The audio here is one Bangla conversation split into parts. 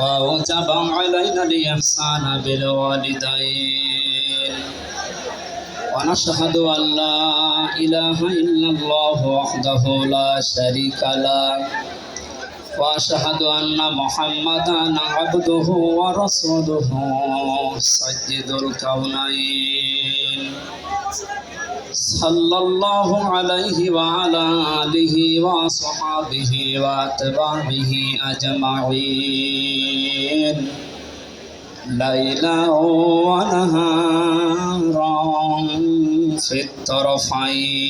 ووجب علينا الإحسان بالوالدين ونشهد أن لا إله إلا الله وحده لا شريك له وأشهد أن محمدا عبده ورسوله سيد الكونين صلى الله عليه وعلى آله وصحابه وأتباعه أجمعين. ليلا ونهارا في الطرفين.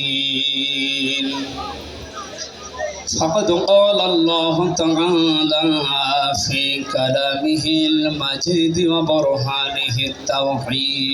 فقد قال الله تعالى في كلامه المجيد وبرهانه التوحيد.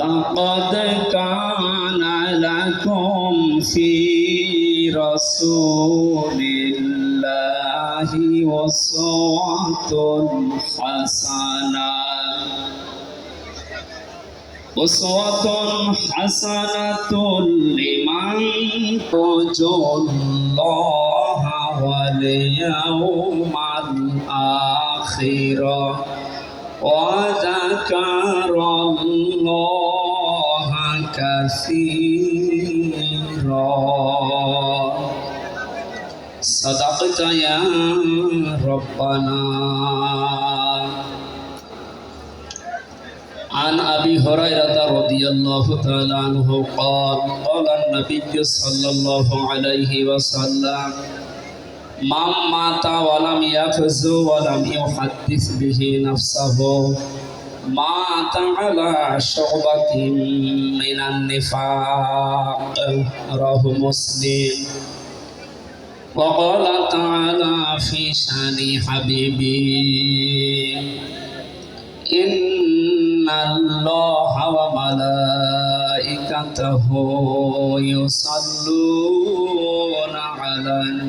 لقد كان لكم في رسول الله أسوة حسنة. أسوة حسنة لمن رجو الله واليوم الآخر. وذكر الله كثيرا صدقت يا ربنا عن أبي هريرة رضي الله تعالى عنه قال قال النبي صلى الله عليه وسلم من مات ولم يفز ولم يحدث به نفسه مات على شعبة من النفاق رواه مسلم وقال تعالى في شان حبيبي إن الله وملائكته يصلون على النبي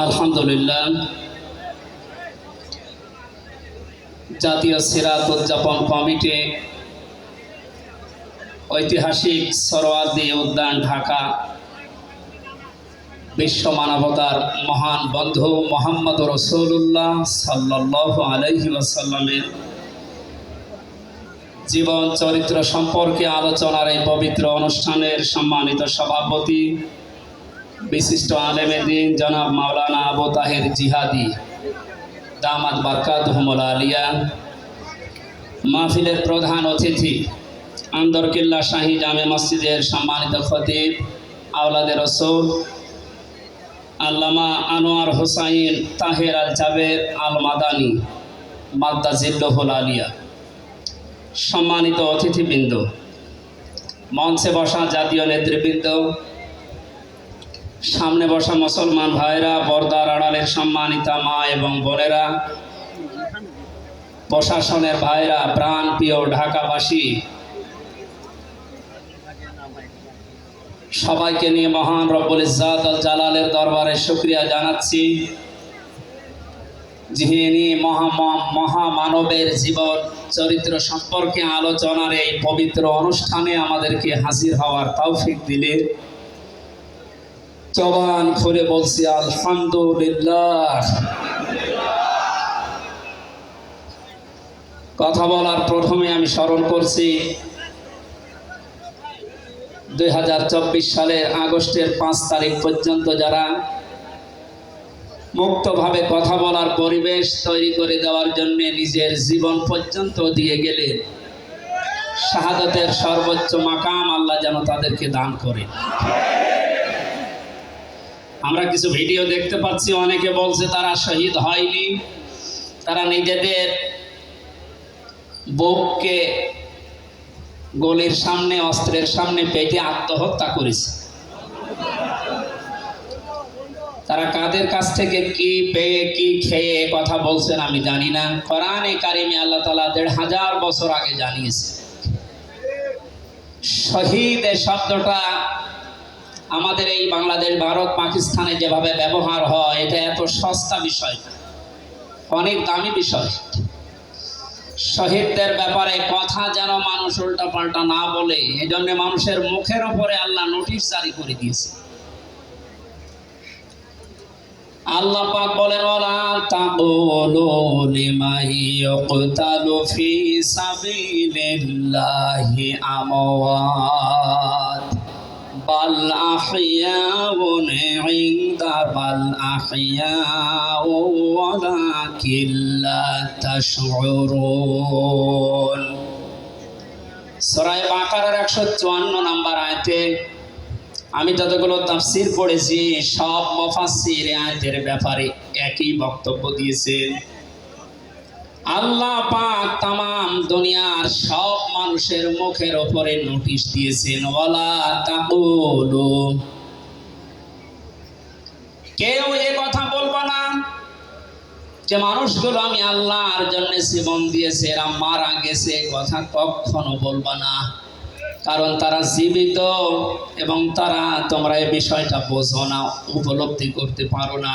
আলহামদুলিল্লাহ। জাতীয় সিরাত উদযাপন কমিটি, ঐতিহাসিক সরোয়ার্দী উদ্যান ঢাকা, বিশ্ব মানবতার মহান বন্ধু মোহাম্মদ রসুল্লাহ সাল্লাহ আলহি ওসাল্লামের জীবন চরিত্র সম্পর্কে আলোচনার এই পবিত্র অনুষ্ঠানের সম্মানিত সভাপতি বিশিষ্ট আলেমে দিন, জনাব মাওলানা আবু তাহের জিহাদি দামাদ বারকাত হুমলা আলিয়া, মাহফিলের প্রধান অতিথি, আন্দরকিল্লা শাহী জামে মসজিদের সম্মানিত খতিব, আওলাদের রসুল, আল্লামা আনোয়ার হোসাইন তাহের আল জাবের আল মাদানি, মাদ্দা জিল্লহুল আলিয়া। সম্মানিত অতিথিবৃন্দ, মঞ্চে বসা জাতীয় নেতৃবৃন্দ সামনে বসা মুসলমান ভাইরা, পর্দার আড়ালের সম্মানিতা মা এবং বোনেরা, প্রশাসনের ভাইরা, প্রাণ প্রিয় ঢাকাবাসী, সবাইকে নিয়ে মহান রব্বুল ইজাত জালালের দরবারে শুক্রিয়া জানাচ্ছি। যিনি মহা মহামানবের জীবন, চরিত্র সম্পর্কে আলোচনার এই পবিত্র অনুষ্ঠানে আমাদেরকে হাজির হওয়ার তৌফিক দিলে জবান খুলে বলছি, আলহামদুলিল্লাহ। কথা বলার প্রথমে আমি স্মরণ করছি দু হাজার চব্বিশ সালের আগস্টের পাঁচ তারিখ পর্যন্ত যারা মুক্তভাবে কথা বলার পরিবেশ তৈরি করে দেওয়ার জন্য নিজের জীবন পর্যন্ত দিয়ে গেলেন শাহাদতের সর্বোচ্চ মাকাম আল্লাহ যেন তাদেরকে দান করে। আমরা কিছু ভিডিও দেখতে পাচ্ছি, অনেকে বলছে তারা শহীদ হয়নি। তারা নিজেদের বুককে গলির সামনে, অস্ত্রের সামনে পেটে আত্মহত্যা করেছে। তারা কাদের কাছ থেকে কি পেয়ে, কি খেয়ে কথা বলছেন আমি জানি না। কোরআনে কারিমে আল্লাহ তালা দেড় হাজার বছর আগে জানিয়েছে, শহীদ শব্দটা আমাদের এই বাংলাদেশ, ভারত, পাকিস্তানে যেভাবে ব্যবহার হয়, এটা এত সস্তা বিষয় অনেক দামি বিষয়। শহীদদের ব্যাপারে কথা যেন মানুষ উল্টা পাল্টা না বলে এই জন্য মানুষের মুখের ওপরে আল্লাহ নোটিশ জারি করে দিয়েছে। আল্লাহ পাক বলেন, ওয়ালা বাল আহইয়াউন ইনদা বাল আহইয়াউ ওয়ালাকিন লা তাশউরুন। সূরা বাকারার 154 নম্বর আয়াতে আমি যতগুলো তাফসির পড়েছি, সব মফাসির আয়াতের ব্যাপারে একই বক্তব্য দিয়েছেন। আল্লাহ পাক তামাম দুনিয়ার সব মানুষের মুখের ওপরে নোটিশ দিয়েছেন, ওয়ালা তাকুলু। কেউ এ কথা বলব না যে মানুষগুলো আমি আল্লাহর জন্য জীবন দিয়েছে, এরা মারা গেছে কথা কখনো বলবা না। কারণ তারা জীবিত এবং তারা তোমরা এই বিষয়টা বোঝো না, উপলব্ধি করতে পারো না।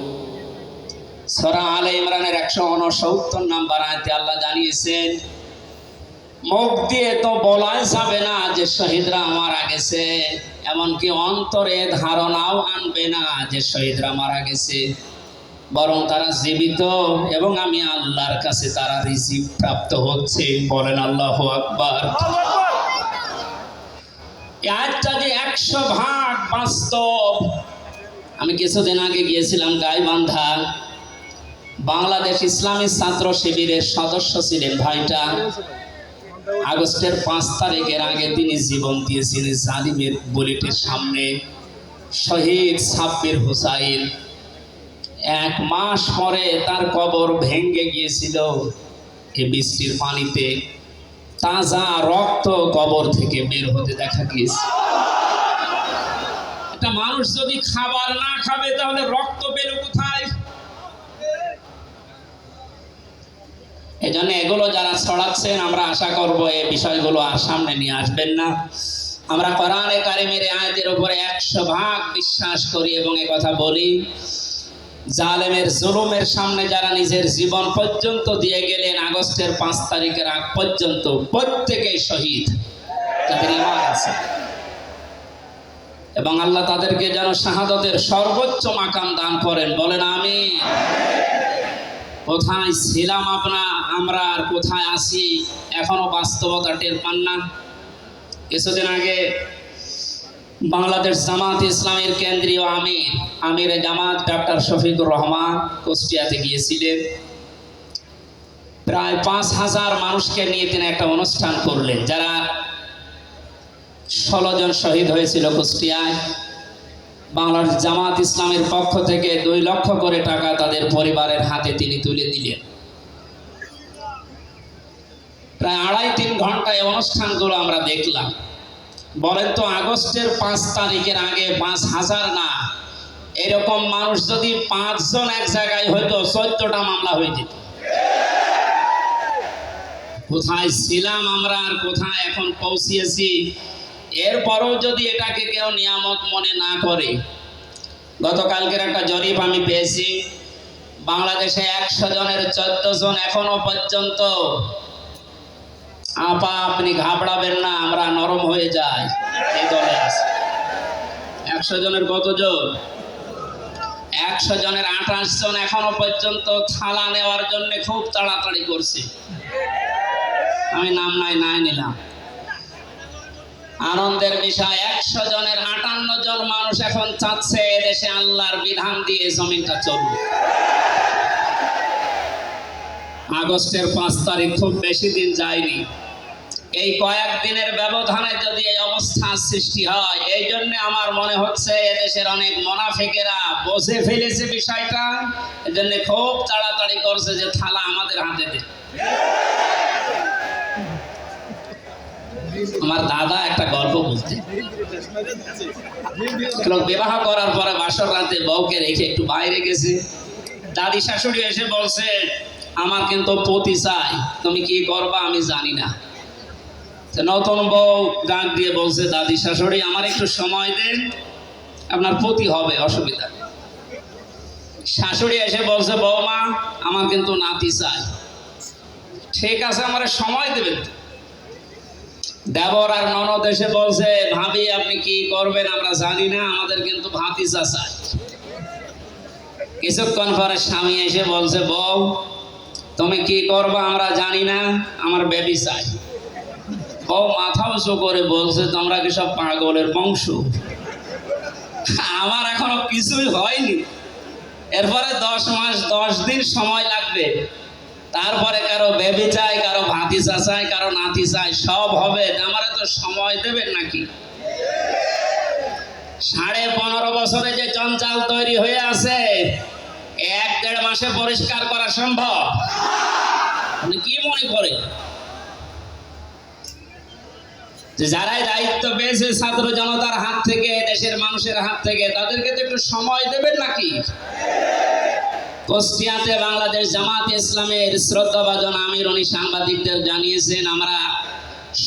সূরা আলে ইমরানের একশো উনসত্তর নাম্বার আয়তে আল্লাহ জানিয়েছেন, মুখ দিয়ে তো বলাই যাবে না যে শহীদরা মারা গেছে, এমনকি অন্তরে ধারণাও আনবে না যে শহীদরা মারা গেছে। বরং তারা জীবিত এবং আমি আল্লাহর কাছে তারা রিসিভ প্রাপ্ত হচ্ছে। বলেন আল্লাহ আকবার। আজটা যে একশো ভাগ বাস্তব। আমি কিছুদিন আগে গিয়েছিলাম গাইবান্ধা। বাংলাদেশ ইসলামী ছাত্র শিবিরের সদস্য ছিলেন ভাইটা। আগস্টের পাঁচ তারিখের আগে তিনি জীবন দিয়েছিলেন জালিমের বুলেটের সামনে। শহীদ সাব্বির হুসাইন। এক মাস পরে তার কবর ভেঙ্গে গিয়েছিল এই বৃষ্টির পানিতে। তাজা রক্ত কবর থেকে বের হতে দেখা গিয়েছে। একটা মানুষ যদি খাবার না খাবে, তাহলে রক্ত বেরো কোথায়? এই জন্য এগুলো যারা ছড়াচ্ছেন, আমরা আশা করব এই বিষয়গুলো আর সামনে নিয়ে আসবেন না। আমরা কোরআনে কারিমের আয়াতের উপরে একশো ভাগ বিশ্বাস করি এবং এ কথা বলি, জালেমের জুলুমের সামনে যারা নিজের জীবন পর্যন্ত দিয়ে গেলেন, আগস্টের পাঁচ তারিখের আগ পর্যন্ত প্রত্যেকেই শহীদ, তাদের ইমান আছে। এবং আল্লাহ তাদেরকে যেন শাহাদতের সর্বোচ্চ মাকাম দান করেন, বলেন আমি কোথায় ছিলাম আপনা, আমরা আর কোথায় আসি এখনও বাস্তবতা টের পান না। কিছুদিন আগে বাংলাদেশ জামাত ইসলামের কেন্দ্রীয় আমির আমির জামাত ডাক্তার শফিকুর রহমান কুষ্টিয়াতে গিয়েছিলেন। প্রায় পাঁচ হাজার মানুষকে নিয়ে তিনি একটা অনুষ্ঠান করলেন। যারা ষোলো জন শহীদ হয়েছিল কুষ্টিয়ায় বাংলাদেশ জামাত ইসলামের পক্ষ থেকে দুই লক্ষ করে টাকা তাদের পরিবারের হাতে তিনি তুলে দিলেন। প্রায় আড়াই তিন ঘন্টায় অনুষ্ঠানগুলো আমরা দেখলাম। বলেন তো, আগস্টের পাঁচ তারিখের আগে পাঁচ হাজার না? এরকম মানুষ যদি পাঁচজন এক জায়গায় হয়তো চোদ্দটা মামলা হয়ে যেত। কোথায় ছিলাম আমরা আর কোথায় এখন পৌঁছিয়েছি এরপরও যদি এটাকে কেউ নিয়ামত মনে না করে, গতকালকের একটা জরিপ আমি পেয়েছি, বাংলাদেশে একশো জনের চোদ্দ জন এখনও পর্যন্ত, আপা আপনি ঘাবড়াবেন না, আমরা নরম হয়ে যাই, এই দলে আছে। একশো জনের কতজন একশো জনের আঠাশ জন এখনও পর্যন্ত থালা নেওয়ার জন্য খুব তাড়াতাড়ি করছে। আমি নাম নাই নাই নিলাম। আনন্দের বিষয়, একশো জনের আটান্ন জন মানুষ এখন চাচ্ছে এদেশে আল্লাহর বিধান দিয়ে জমিনটা চলবে। আগস্টের পাঁচ তারিখ খুব বেশি দিন যায়নি। এই কয়েক দিনের ব্যবধানে যদি এই অবস্থা সৃষ্টি হয়, এই জন্য আমার মনে হচ্ছে এদেশের অনেক মোনাফিকেরা বসে ফেলেছে বিষয়টা এই জন্য খুব তাড়াতাড়ি করছে যে থালা আমাদের হাতে দে। আমার দাদা একটা গল্প বলতে বিবাহ করার পরে বাসর রাতে বউকে রেখে একটু বাইরে গেছে। দাদি শাশুড়ি এসে বলছে, আমার কিন্তু পতি চাই, তুমি কি করবা আমি জানি না। নতুন বউ ডাক দিয়ে বলছে, দাদি শাশুড়ি, আমার একটু সময় দেন, আপনার পতি হবে, অসুবিধা শাশুড়ি এসে বলছে বৌমা আমার কিন্তু নাতি চাই। ঠিক আছে, আমার সময় দেবেন। দেবর আর ননদ এসে বলছে, ভাবি, আপনি কি করবেন? আমরা জানি না, আমাদের কিন্তু ভাতিজা চাই কিছুক্ষণ পরে স্বামী এসে বলছে, বউ, তুমি কি করবা? আমরা জানি না, আমার বেবি চাই। বউ মাথা উঁচু করে বলছে, তোমরা কি সব পাগলের বংশ? আমার এখনও কিছুই হয়নি। এরপরে দশ মাস, দশ দিন সময় লাগবে। তারপরে কারও বেবি চাই কারও ভাতিজা চাই কারও নাতি চাই সব হবে। আমারে তো সময় দেবেন নাকি? সাড়ে পনেরো বছরে যে চঞ্চাল তৈরি হয়ে আছে, এক দেড় মাসে পরিষ্কার করা সম্ভব? কি মনে করে? যারাই দায়িত্ব পেয়েছে ছাত্র জনতার হাত থেকে, দেশের মানুষের হাত থেকে, তাদেরকে তো একটু সময় দেবেন নাকি? কুষ্টিয়াতে বাংলাদেশ জামাত ইসলামের শ্রদ্ধাভাজন আমির উনি সাংবাদিকদের জানিয়েছেন, আমরা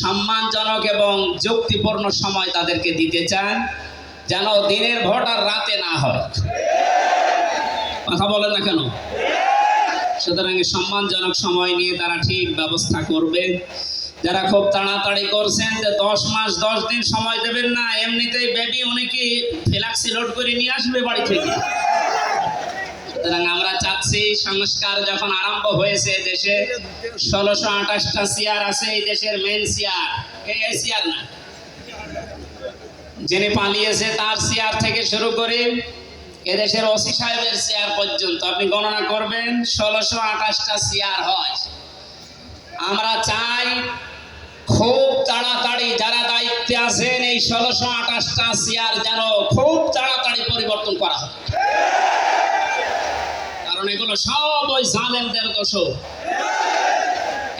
সম্মানজনক এবং যুক্তিপূর্ণ সময় তাদেরকে দিতে চান যেন দিনের ভোট আর রাতে না হয়। কথা বলেন না কেন? সুতরাং সম্মানজনক সময় নিয়ে তারা ঠিক ব্যবস্থা করবে। যারা খুব তাড়াতাড়ি করছেন যে দশ মাস, দশ দিন সময় দেবেন না, এমনিতেই বেবি উনি কি ফ্লাক্সি লোড করে নিয়ে আসবে বাড়ি থেকে? আমরা চাচ্ছি সংস্কার যখন আরম্ভ হয়েছে দেশে, ষোলোশো আঠাশটা চেয়ার আছে, এই দেশের মেন চেয়ার চেয়ার না। যিনি পালিয়েছে তার চেয়ার থেকে শুরু করে, এদেশের ওসি সাহেবের চেয়ার পর্যন্ত। আপনি গণনা করবেন, ষোলোশো আঠাশটা চেয়ার হয়। আমরা চাই খুব তাড়াতাড়ি যারা দায়িত্বে আছেন, এই ষোলোশো আঠাশটা চেয়ার যেন খুব তাড়াতাড়ি পরিবর্তন করা হয়। কারণ এগুলো সব ওই জালেমদের দোষ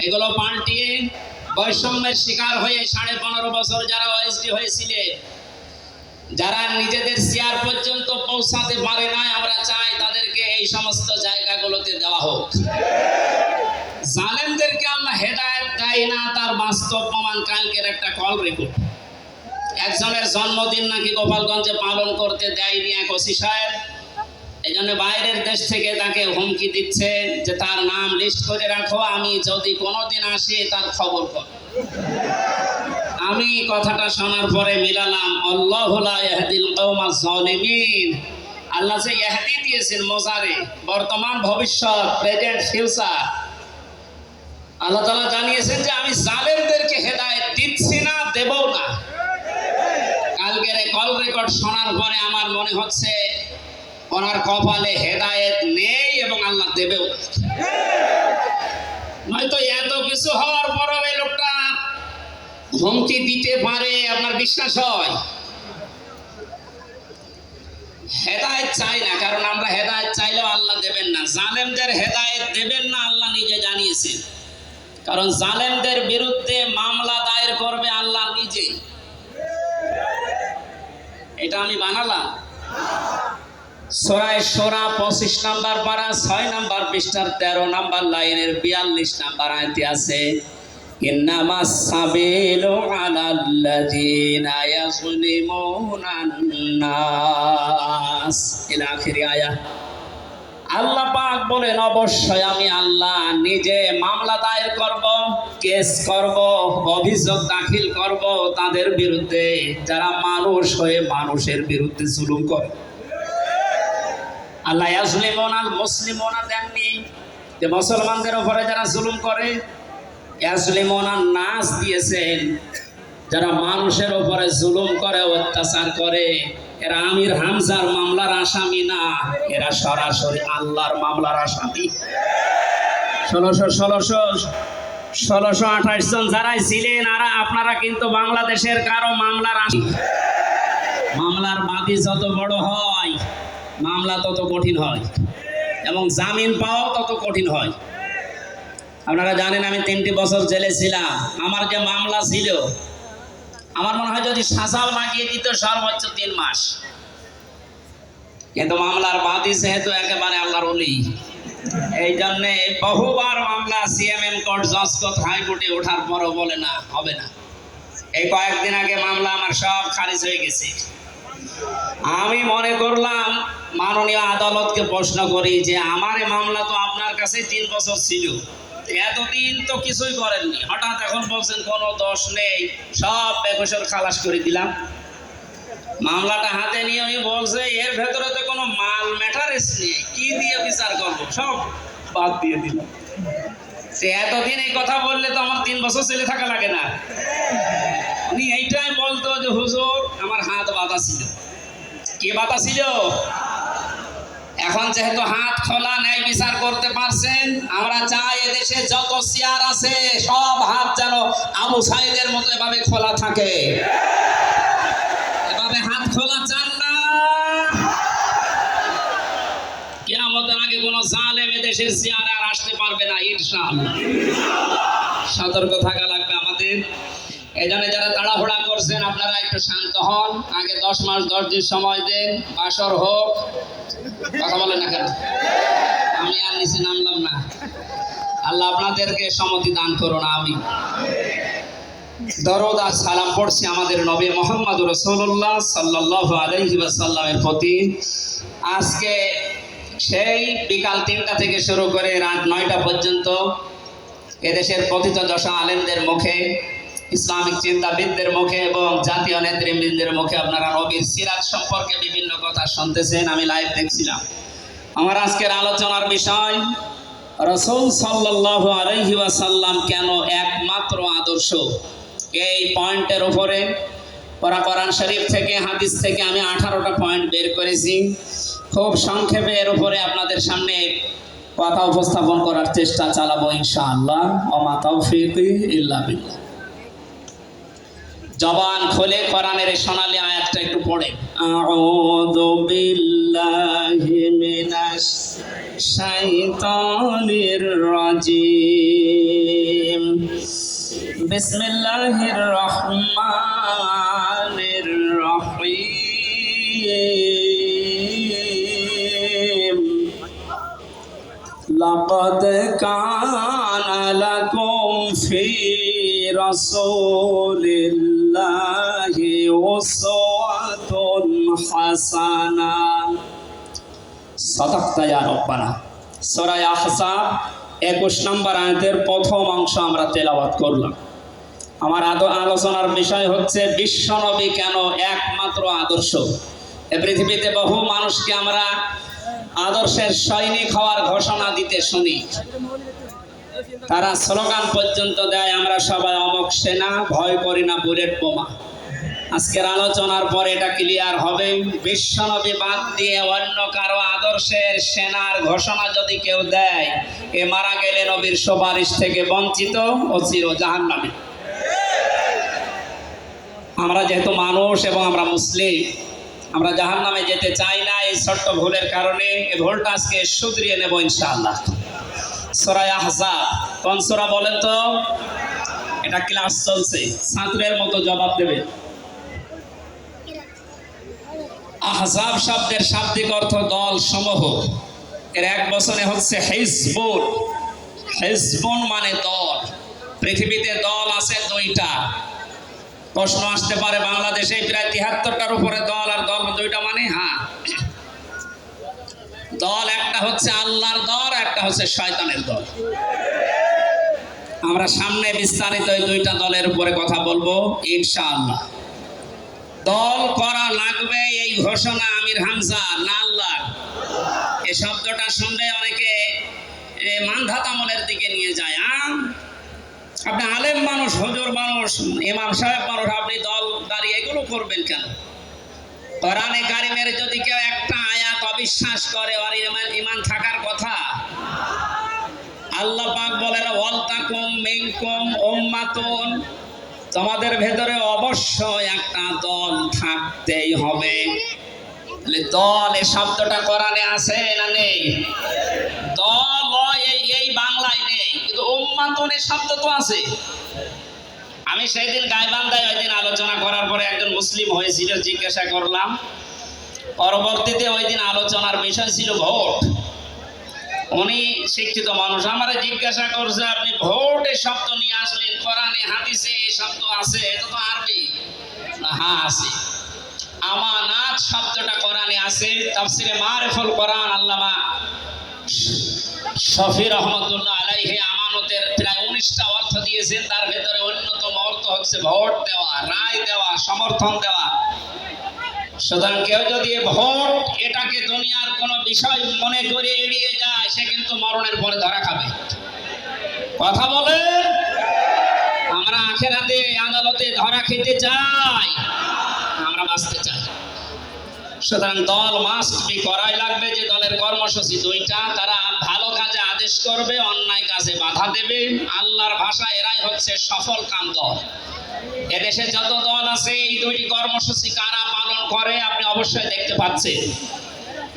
এগুলো পাল্টিয়ে বৈষম্যের শিকার হয়ে সাড়ে পনেরো বছর যারা ওএসডি হয়েছিলেন যারা নিজেদের চেয়ার পর্যন্ত পৌঁছাতে পারে নাই, আমরা চাই তাদেরকে এই সমস্ত জায়গাগুলোতে দেওয়া হোক। জালেমদেরকে আল্লাহ হেদায়েত দেয় না, তার বাস্তব প্রমাণ কালকের একটা কল রেকর্ড একজনের জন্মদিন নাকি গোপালগঞ্জে পালন করতে দেয়নি এক ওসি সাহেব। বাইরের দেশ থেকে তাকে হুমকি দিচ্ছে যে তার নাম লিস্ট করে রাখো, আমি যদি কোনোদিন আসি তার খবর কর আমি কথাটা শোনার পরে মিলালাম, আল্লাহ যে ইহদি দিয়েছেন বর্তমান ভবিষ্যৎ প্রেজেন্ট ফিউচার আল্লাহ তাআলা জানিয়েছেন যে আমি জালেমদেরকে হেদায়েত দিচ্ছি না দেবও না। কালকের কল রেকর্ড শোনার পরে আমার মনে হচ্ছে ওনার কপালে হেদায়েত নেই এবং আল্লাহ দেবেও নয়তো এত কিছু হওয়ার পরও এই লোকটা হুমকি দিতে পারে, আপনার বিশ্বাস হয়? হেদায়েত চাই না, কারণ আমরা হেদায়েত চাইলেও আল্লাহ দেবেন না। জালেমদের হেদায়েত দেবেন না, আল্লাহ নিজে জানিয়েছেন। কারণ জালেমদের বিরুদ্ধে মামলা দায়ের করবে আল্লাহ নিজে এটা আমি বানালাম। সরাই সোরা পঁচিশ নাম্বার পারা ছয় নাম্বার পৃষ্ঠার তেরো নাম্বার লাইনের বিয়াল্লিশ নাম্বার আয়তে আছে إنما السبيل على الذين يظلمون الناس إلى آخر آية আল্লাহ পাক বলেন অবশ্যই আমি আল্লাহ নিজে মামলা দায়ের করব কেস করব অভিযোগ দাখিল করব তাদের বিরুদ্ধে যারা মানুষ হয়ে মানুষের বিরুদ্ধে জুলুম করে আল্লাহ ইয়াজলিমুন আল দেননি। যে মুসলমানদের উপরে যারা জুলুম করে, ইয়াজলিমুন নাস দিয়েছেন। যারা মানুষের উপরে জুলুম করে, অত্যাচার করে, এরা আমির হামজার মামলার আসামি না, এরা সরাসরি আল্লাহর মামলার আসামি। ষোলোশো ষোলোশো ষোলোশো আঠাশ জন যারাই ছিলেন, আর আপনারা কিন্তু বাংলাদেশের কারও মামলার মামলার বাদী যত বড় হয় মামলা তত কঠিন হয় এবং জামিন পাওয়াও তত কঠিন হয়। আপনারা জানেন আমি তিনটি বছর জেলে ছিলাম। আমার যে মামলা ছিল, আমার মনে হয় যদি সাজাও লাগিয়ে দিত সর্বোচ্চ তিন মাস। কিন্তু মামলার বাদী যেহেতু একেবারে আল্লাহর অলি এই জন্যে বহুবার মামলা সিএমএম কোর্ট জজ কোর্ট হাইকোর্টে ওঠার পরও বলে না, হবে না। এই কয়েকদিন আগে মামলা আমার সব খারিজ হয়ে গেছে। আমি মনে করলাম মাননীয় আদালতকে প্রশ্ন করি যে আমার মামলা তো আপনার কাছে তিন বছর ছিল। এতদিন তো কিছুই করেননি। হঠাৎ এখন বলছেন কোনো দোষ নেই। সব বেকসর খালাস করে দিলাম। মামলাটা হাতে নিয়ে উনি বলছে, এর ভেতরে তো কোনো মাল ম্যাটারেস নেই। কি দিয়ে বিচার করব? সব বাদ দিয়ে দিলাম। সে এতদিন এই কথা বললে তো আমার তিন বছর ছেলে থাকা লাগে না। উনি এইটাই বলতো যে, হুজুর আমার হাত বাঁধা ছিল। কে বাধা ছিল? এখন যেহেতু হাত খোলা ন্যায় বিচার করতে পারছেন, আমরা চাই এদেশে যত চেয়ার আছে, সব হাত যেন আবু সাইদের মতো এভাবে খোলা থাকে। এভাবে হাত খোলা চান না। কেয়ামতের আগে কোনো জালেম এদেশের চেয়ার আর আসতে পারবে না, ইনশাআল্লাহ। সতর্ক থাকা লাগবে আমাদের। এই জন্য যারা তাড়াহুড়া করছেন, আপনারা একটু শান্ত হন। আগে দশ মাস, দশ দিন সময় দেন, বাসর হোক। কথা বলেন না কেন? আমি আর নিচে নামলাম না। আল্লাহ আপনাদেরকে সম্মতি দান করুন আমি দরদ সালাম পড়ছি আমাদের নবী মোহাম্মদ রসুল্লাহ সাল্লাহ আলহি সাল্লামের প্রতি। আজকে সেই বিকাল তিনটা থেকে শুরু করে রাত নয়টা পর্যন্ত এদেশের প্রথিত দশা আলেমদের মুখে ইসলামিক চিন্তাবিদদের মুখে এবং জাতীয় নেতৃবৃন্দের মুখে আপনারা নবীর সিরাজ সম্পর্কে বিভিন্ন কথা শুনতেছেন, আমি লাইভ দেখছিলাম। আমার আজকের আলোচনার বিষয়, রসুল সাল্লাহ আলহি কেন একমাত্র আদর্শ? এই পয়েন্টের উপরে পরা কোরআন শরীফ থেকে, হাদিস থেকে আমি আঠারোটা পয়েন্ট বের করেছি। খুব সংক্ষেপে এর উপরে আপনাদের সামনে কথা উপস্থাপন করার চেষ্টা চালাবো ইনশাআল্লাহ। অমা তৌফিক ইল্লা বিল্লাহ। জবান খোলে কোরআনের সোনালি আয়াতটা একটু পড়ে। আউযু বিল্লাহি মিনাশ শাইতানির রাজিম। বিসমিল্লাহির রহমানির রহিম। লাকাদ কা كان لكم في رسول الله أسوة حسنة صدقت يا ربنا সূরা আহজাব 21 নম্বর আয়াতের প্রথম অংশ আমরা তেলাওয়াত করলাম আমার আদো আলোচনার বিষয় হচ্ছে বিশ্বনবী কেন একমাত্র আদর্শ এ পৃথিবীতে বহু মানুষকে আমরা আদর্শের সৈনিক হওয়ার ঘোষণা দিতে শুনি তারা স্লোগান পর্যন্ত দেয়, আমরা সবাই অমক সেনা, ভয় করি না বুলেট বোমা। আজকের আলোচনার পর এটা ক্লিয়ার হবে, বিশ্বনবী বাদ দিয়ে অন্য কারও আদর্শের সেনার ঘোষণা যদি কেউ দেয়, এ মারা গেলে নবীর সুপারিশ থেকে বঞ্চিত ও চির জাহান্নামে আমরা যেহেতু মানুষ এবং আমরা মুসলিম, আমরা জাহান নামে যেতে চাই না এই ছোট্ট ভুলের কারণে এই ভুলটা আজকে শুধরিয়ে নেব ইনশাআল্লাহ। সোরাই আহজাব। কোন সোরা বলেন তো? এটা ক্লাস চলছে। মতো জবাব দেবে। আহজাব শব্দের শাব্দিক অর্থ দল সমূহ। এর এক বছরে হচ্ছে হেজবুন। হেজবুন মানে দল। পৃথিবীতে দল আছে দুইটা। প্রশ্ন আসতে পারে বাংলাদেশে প্রায় তিহাত্তরটার উপরে দল আর দল দুইটা মানে হ্যাঁ। দল একটা হচ্ছে আল্লাহর দল একটা হচ্ছে শয়তানের দল। আমরা সামনে বিস্তারিত এই দুইটা দলের উপরে কথা বলব ইনশাআল্লাহ। দল করা লাগবে এই ঘোষণা আমির হামজা না আল্লাহ এ শব্দটা শুনলে অনেকে এ, মানধাত আমলের দিকে নিয়ে যায়। আপনি আলেম মানুষ হজুর মানুষ ইমাম সাহেব মানুষ আপনি দল দাঁড়িয়ে এগুলো করবেন কেন? কোরআনে কারিমের যদি কেউ একটা আয়াত অবিশ্বাস করে, ওর ইমান ইমান থাকার কথা। আল্লাহ পাক বলেন, ওয়ালতাকুম মিনকুম উম্মাতুন। তোমাদের ভেতরে অবশ্যই একটা দল থাকতেই হবে। তাহলে দল এই শব্দটা কোরআনে আছে না নেই? দল এই এই বাংলায় নেই, কিন্তু উম্মাতুন এই শব্দ তো আছে। আমি সেই দিন গাইবান্ধায় ওই দিন আলোচনা করার পরে একজন মুসলিম হয়েছিল, জিজ্ঞাসা করলাম। পরবর্তীতে ওই দিন আলোচনার বিষয় ছিল ভোট। উনি শিক্ষিত মানুষ, আমারে জিজ্ঞাসা করছে, আপনি ভোটের শব্দ নিয়ে আসলেন, কোরআনে, হাদিসে এই শব্দ আছে, এটা তো আরবি? হ্যাঁ আছে। আমানাত শব্দটা কোরআনে আছে, তাফসিরে মারিফুল কোরআন, আল্লামা শফি রহমতুল্লাহ আলাইহি আমানতের প্রায় উনিশটা অর্থ দিয়েছেন, তার ভেতরে অন্যতম অর্থ হচ্ছে ভোট দেওয়া, রায় দেওয়া, সমর্থন দেওয়া। সুতরাং কেউ যদি ভোট, এটাকে দুনিয়ার কোনো বিষয় মনে করে এড়িয়ে যায়, সে কিন্তু মরণের পরে ধরা খাবে। কথা বলে আমরা আখেরাতে আদালতে ধরা খেতে চাই, আমরা বাঁচতে চাই। সুতরাং দল মাস্ট বি করাই লাগবে যে দলের কর্মসূচি দুইটা, তারা আদেশ করবে, অন্যায় কাজে বাধা দেবে। আল্লাহর ভাষা এরাই হচ্ছে সফল কাম দল এদেশে যত দল আছে, এই দুইটি কর্মসূচি কারা পালন করে, আপনি অবশ্যই দেখতে পাচ্ছেন।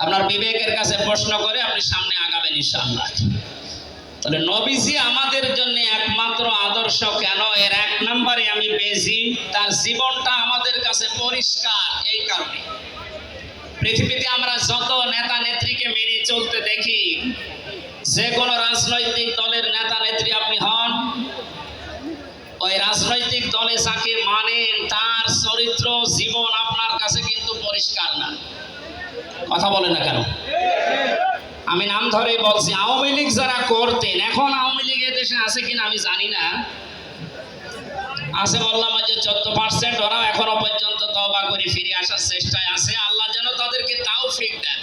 আপনার বিবেকের কাছে প্রশ্ন করে আপনি সামনে আগাবেন, ইনশাআল্লাহ। তাহলে নবীজি আমাদের জন্য একমাত্র আদর্শ কেন? এর এক নম্বরে আমি পেয়েছি, তার জীবনটা আমাদের কাছে পরিষ্কার, এই কারণে। পৃথিবীতে আমরা যত নেতা নেত্রীকে মেনে চলতে দেখি যে কোনো রাজনৈতিক দলের নেতা নেত্রী আপনি হন, ওই রাজনৈতিক দলে যাকে মানেন, তার চরিত্র, জীবন আপনার কাছে কিন্তু পরিষ্কার না। কথা বলে না কেন? আমি নাম ধরে বলছি, আওয়ামী লীগ যারা করতেন, এখন আওয়ামী লীগ এ দেশে আছে কিনা আমি জানি না। আছে বললাম যে চোদ্দ পার্সেন্ট ওরাও এখনও পর্যন্ত তবা করে ফিরে আসার চেষ্টায় আছে। আল্লাহ যেন তাদেরকে তাও ফিক দেন।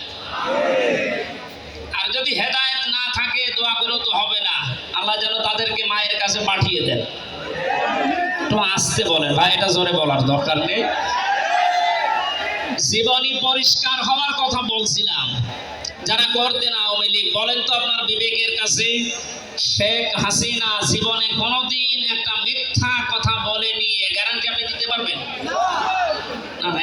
যদি হেদায়েত না থাকে, দোয়া করেও তো হবে না। আল্লাহ যেন তাদেরকে মায়ের কাছে পাঠিয়ে দেন। একটু আসতে বলেন, ভাই, এটা জোরে বলার দরকার নেই। জীবনী পরিষ্কার হওয়ার কথা বলছিলাম। যারা করতেন আওয়ামী লীগ, বলেন তো আপনার বিবেকের কাছে, শেখ হাসিনা জীবনে কোনোদিন একটা মিথ্যা কথা বলেনি, এ গ্যারান্টি আপনি দিতে পারবেন?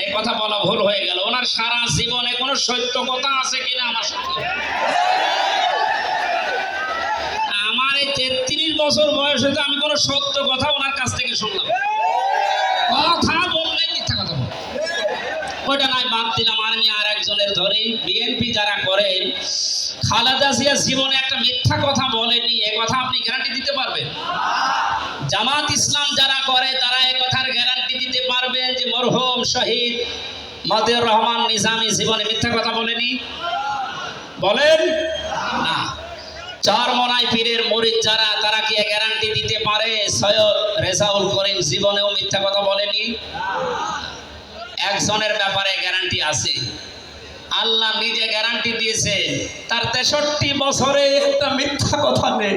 এই কথা বলা ভুল হয়ে গেল। ওনার সারা জীবনে কোনো সত্য কথা আছে কিনা আমার সাথে? আমার এই তেত্রিশ বছর বয়সে তো আমি কোনো সত্য কথা ওনার কাছ থেকে শুনলাম। কথা বললেই মিথ্যা কথা বল। ওইটা নাই, বাদ দিলাম। আর আমি আর একজনের ধরে। বিএনপি যারা করেন খালেদা জিয়া জীবনে একটা মিথ্যা কথা বলেনি, এ কথা আপনি গ্যারান্টি দিতে পারবেন? জামাত ইসলাম যারা করে, তারা কথার গ্যারান্টি দিতে পারবেন যে মরহুম শহীদ মদিউর রহমান নিজামী জীবনে মিথ্যা কথা বলেনি? বলেন? না। চরমনাই পীরের মরিদ যারা, তারা কি গ্যারান্টি দিতে পারে? সৈয়দ রেজাউল করিম জীবনেও মিথ্যা কথা বলেনি? একজনের ব্যাপারে গ্যারান্টি আছে। আল্লাহ নিজে গ্যারান্টি দিয়েছে, তার তেষট্টি বছরে একটা মিথ্যা কথা নেই।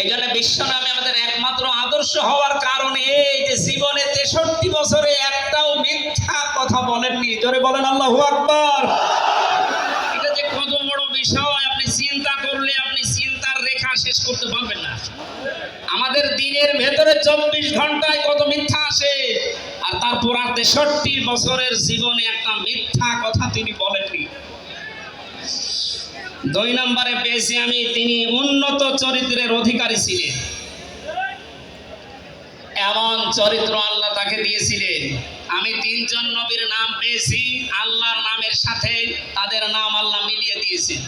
এই জন্য বিশ্ব নামে আমাদের একমাত্র আদর্শ হওয়ার কারণে এই যে জীবনে তেষট্টি বছরে একটাও মিথ্যা কথা বলেননি। জোরে বলেন, আল্লাহু আকবার। এটা যে কত বড় বিষয়, আপনি চিন্তা করলে আপনি চিন্তার রেখা শেষ করতে পারবেন না। আমাদের দিনের ভেতরে চব্বিশ ঘন্টায় কত মিথ্যা আসে, আর তারপর আর তেষট্টি বছরের জীবনে একটা মিথ্যা কথা তিনি বলেননি। দুই নম্বরে পেয়েছি আমি, তিনি উন্নত চরিত্রের অধিকারী ছিলেন। এমন চরিত্র আল্লাহ তাকে দিয়েছিলেন। আমি তিনজন নবীর নাম পেয়েছি, আল্লাহর নামের সাথে তাদের নাম আল্লাহ মিলিয়ে দিয়েছেন।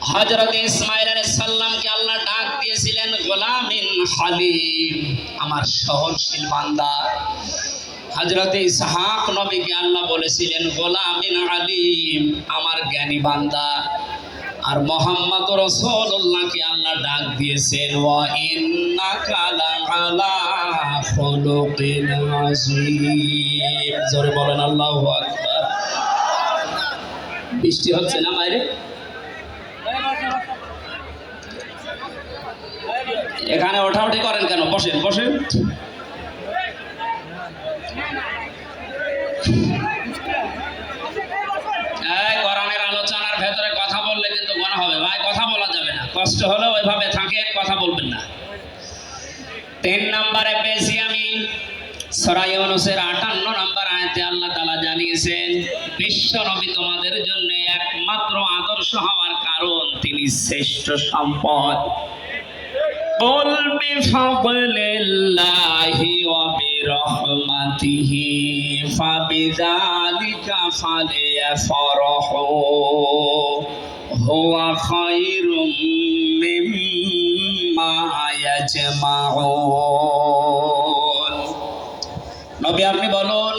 হজরত ইসমাইল সাল্লামকে আল্লাহ ডাক দিয়েছিলেন, গোলামিন হালিম, আমার সহনশীল বান্দা। হজরত ইসহাক নবীকে আল্লাহ বলেছিলেন, গোলামিন আলিম আমার জ্ঞানী বান্দা। আর মোহাম্মদ রসুল্লাহকে আল্লাহ ডাক দিয়েছেন, ওয়া ইন্নাকা আযীম। জোরে বলেন, আল্লাহু বৃষ্টি হচ্ছে না বাইরে? এখানে ওঠাউঠি করেন কেন? বসেন বসেন এই কোরআনের আলোচনার ভেতরে কথা বললে কিন্তু গোনা হবে ভাই কথা বলা যাবে না কষ্ট হলে ওইভাবে থাকে কথা বলবেন না তিন নম্বরে পেয়েছি আমি সরাই অনুসের আটান্ন নম্বর আয়তে আল্লাহ তালা জানিয়েছেন বিশ্ব নবী তোমাদের জন্য একমাত্র আদর্শ হওয়ার কারণ তিনি শ্রেষ্ঠ সম্পদ قل بفضل الله وبرحمته فبذلك فليفرحوا هو خير مما يجمعون নবী আপনি বলুন